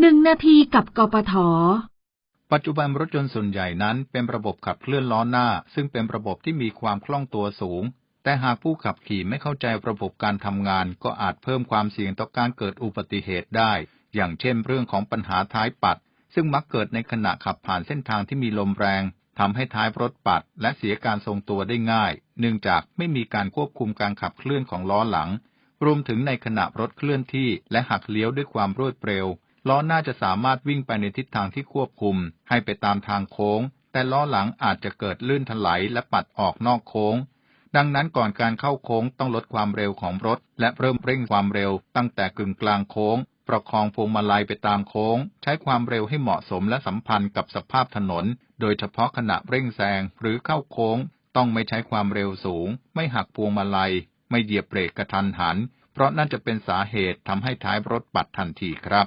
หนึ่งนาทีกับกปท ปัจจุบันรถยนต์ส่วนใหญ่นั้นเป็นระบบขับเคลื่อนล้อหน้า ซึ่งเป็นระบบที่มีความคล่องตัวสูง แต่หากผู้ขับขี่ไม่เข้าใจระบบการทำงาน ก็อาจเพิ่มความเสี่ยงต่อการเกิดอุบัติเหตุได้ อย่างเช่นเรื่องของปัญหาท้ายปัด ซึ่งมักเกิดในขณะขับผ่านเส้นทางที่มีลมแรงทำให้ท้ายรถปัด และเสียการทรงตัวได้ง่าย เนื่องจากไม่มีการควบคุมการขับเคลื่อนของล้อหลัง รวมถึงในขณะรถเคลื่อนที่และหักเลี้ยวด้วยความรวดเร็ว ล้อหน้าจะสามารถวิ่งไปในทิศทางที่ควบคุม ให้ไปตามทางโค้ง แต่ล้อหลังอาจจะเกิดลื่นถลายและปัดออกนอกโค้ง ดังนั้นก่อนการเข้าโค้งต้องลดความเร็วของรถ และเริ่มเร่งความเร็ว ตั้งแต่กึ่งกลางโค้ง ประคองพวงมาลัยไปตามโค้ง ใช้ความเร็วให้เหมาะสมและสัมพันธ์กับสภาพถนน โดยเฉพาะขณะเร่งแซงหรือเข้าโค้ง ต้องไม่ใช้ความเร็วสูง ไม่หักพวงมาลัย ไม่เหยียบเบรกกระทันหัน เพราะนั่นจะเป็นสาเหตุทำให้ท้ายรถปัดทันทีครับ